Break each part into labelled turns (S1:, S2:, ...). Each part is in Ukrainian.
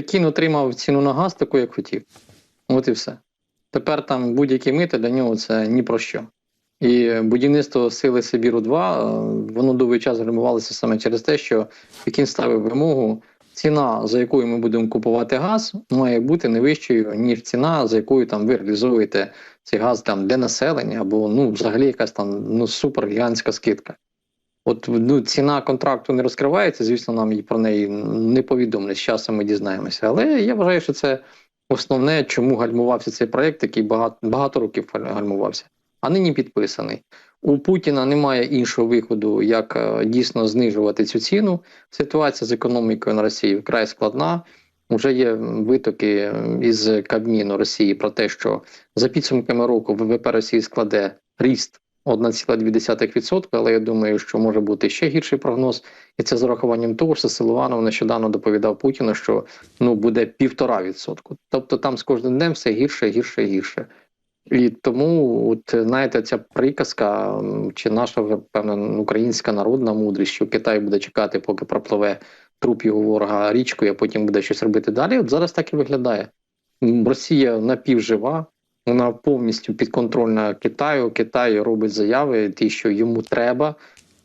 S1: Пекін отримав ціну на газ таку, як хотів. От і все. Тепер там будь-які мити для нього це ні про що. І будівництво сили Сибіру 2 е, воно довгий час гальмувалося саме через те, що Пекін ставив вимогу. Ціна, за якою ми будемо купувати газ, має бути не вищою, ніж ціна, за якою там ви реалізуєте цей газ там для населення, або ну взагалі якась там ну супергігантська скидка. От ну, ціна контракту не розкривається, звісно, нам про неї не повідомлять. З часом ми дізнаємося. Але я вважаю, що це основне, чому гальмувався цей проект, який багато, багато років гальмувався, а нині підписаний. У Путіна немає іншого виходу, як е, дійсно знижувати цю ціну. Ситуація з економікою на Росії вкрай складна. Уже є витоки із Кабміну Росії про те, що за підсумками року ВВП Росії складе ріст 1,2%, але я думаю, що може бути ще гірший прогноз, і це з урахуванням того, що Силуанов нещодавно доповідав Путіну, що ну буде півтора відсотку. Тобто там з кожним днем все гірше, гірше, гірше. І тому, от знаєте, ця приказка, чи наша вже певна українська народна мудрість, що Китай буде чекати, поки пропливе труп його ворога річкою, а потім буде щось робити далі. От зараз так і виглядає. Росія напівжива, вона повністю підконтрольна Китаю. Китай робить заяви, ті, що йому треба,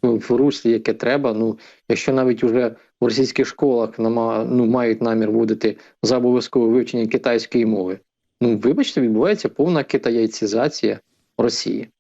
S1: ну, в руслі, яке треба. Ну, якщо навіть уже в російських школах ну, мають намір вводити за обов'язкове вивчення китайської мови. Ну, вибачте, відбувається повна китаєцизація Росії.